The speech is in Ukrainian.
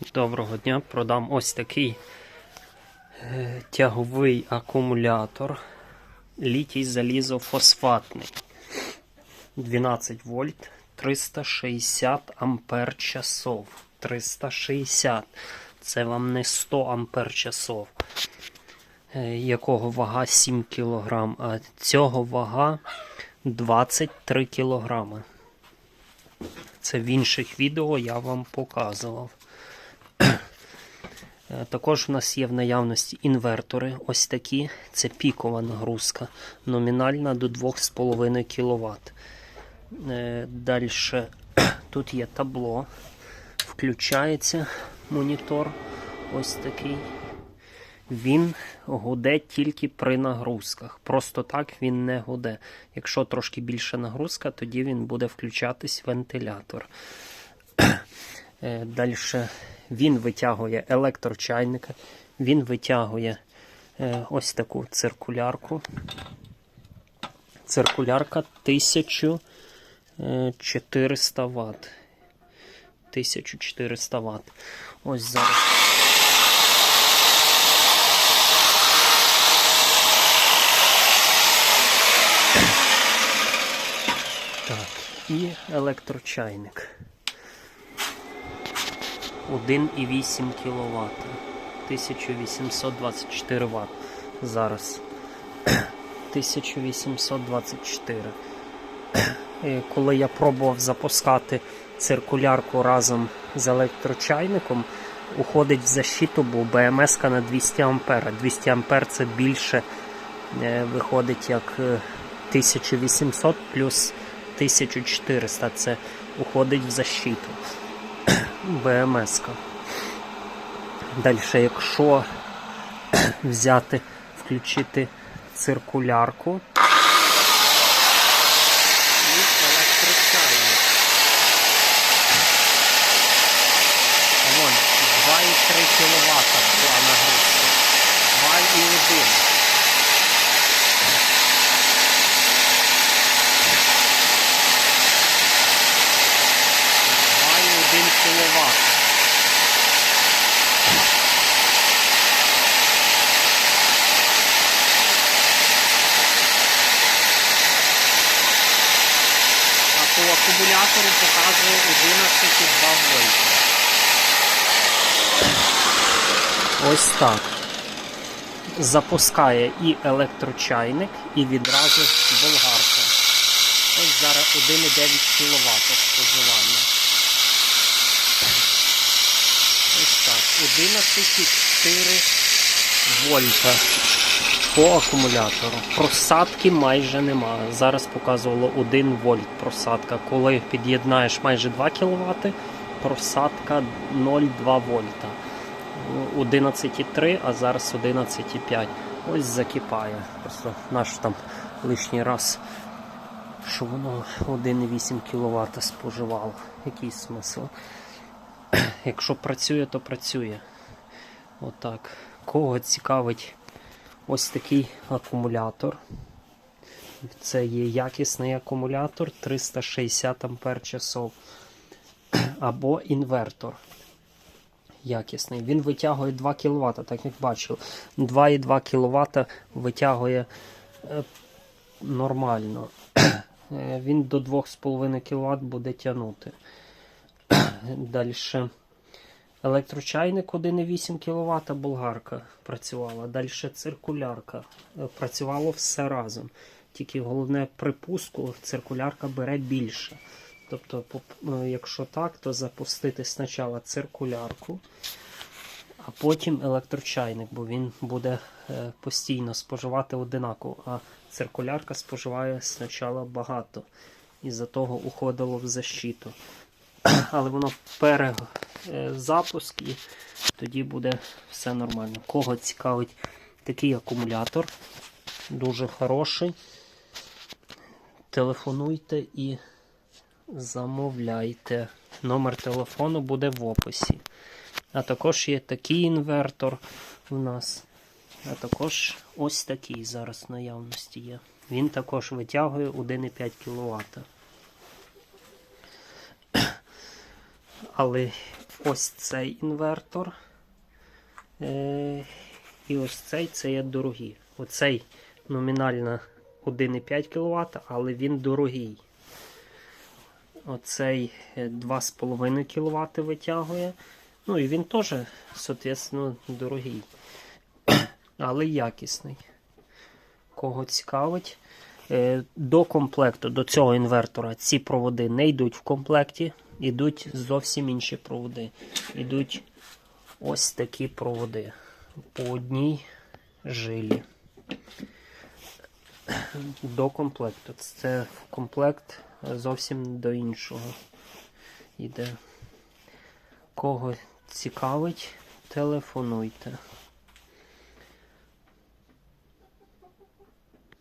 Доброго дня. Продам ось такий е, тяговий акумулятор. Літій залізофосфатний. 12 вольт, 360 ампер часов. 360. Це вам не 100 ампер часов. Е, Якого вага 7 кг, а цього вага 23 кг. Це в інших відео я вам показував. Е, Також в нас є в наявності інвертори. Ось такі. Це пікова нагрузка. Номінальна до 2,5 кВт. Далі тут є табло. Включається монітор. Ось такий. Він гуде тільки при нагрузках. Просто так він не гуде. Якщо трошки більша нагрузка, тоді він буде включатись вентилятор. Далі він витягує електрочайника, він витягує е, ось таку циркулярку. Циркулярка 1400 Вт. 1400 Вт. Ось зараз. Так, і електрочайник. 1,8 кВт. 1824 Вт. Зараз. 1824. Е, Коли я пробував запускати циркулярку разом з електрочайником, уходить в защиту, бо БМС на 200 А. 200 А це більше е, виходить як е, 1800 плюс 1400. Це уходить в защиту. БМС. Далі, якщо взяти, включити циркулярку. Вон, 2,3 кВт була нагрузка. 2,1. Має 1 кВт. А по акумулятору показує 11,2 вольта. Ось так. Запускає і електрочайник, і відразу болгарка. Ось зараз 1,9 кВт споживання. Ось так. 11,4 вольта по акумулятору. Просадки майже немає. Зараз показувало 1 вольт просадка. Коли під'єднаєш майже 2 кВт, просадка 0,2 вольта. 11,3, а зараз 11,5. Ось закипає. Просто наш там лишній раз, що воно 1,8 кВт споживало. Який смисл? Якщо працює, то працює. Отак. Кого цікавить ось такий акумулятор. Це є якісний акумулятор 360 Ампер. Або інвертор. Якісний. Він витягує 2 кВт, так як бачив. 2,2 кВт витягує е, нормально. Е, Він до 2,5 кВт буде тягнути. Далі. Електрочайник 1,8 кВт, болгарка працювала. Далі циркулярка. Е, Працювало все разом. Тільки головне припуску, циркулярка бере більше. Тобто, е, якщо так, то запустити спочатку циркулярку, а потім електрочайник, бо він буде е, постійно споживати одинаково. А циркулярка споживає спочатку багато. І-за того уходило в защиту. Але воно перезапуск і тоді буде все нормально. Кого цікавить такий акумулятор, дуже хороший. Телефонуйте і замовляйте. Номер телефону буде в описі. А також є такий інвертор у нас. А також ось такий зараз в наявності є. Він також витягує 1,5 кВт. Але ось цей інвертор. Е, і ось цей це є дорогі. Оцей номінально 1,5 кВт, але він дорогий. Оцей е, 2,5 кВт витягує. Ну і він теж, соответственно, дорогий. Але якісний. Кого цікавить. Е, До комплекту, до цього інвертора, ці проводи не йдуть в комплекті, йдуть зовсім інші проводи. Йдуть ось такі проводи по одній жилі. До комплекту. Це комплект зовсім до іншого йде. Кого цікавить, телефонуйте.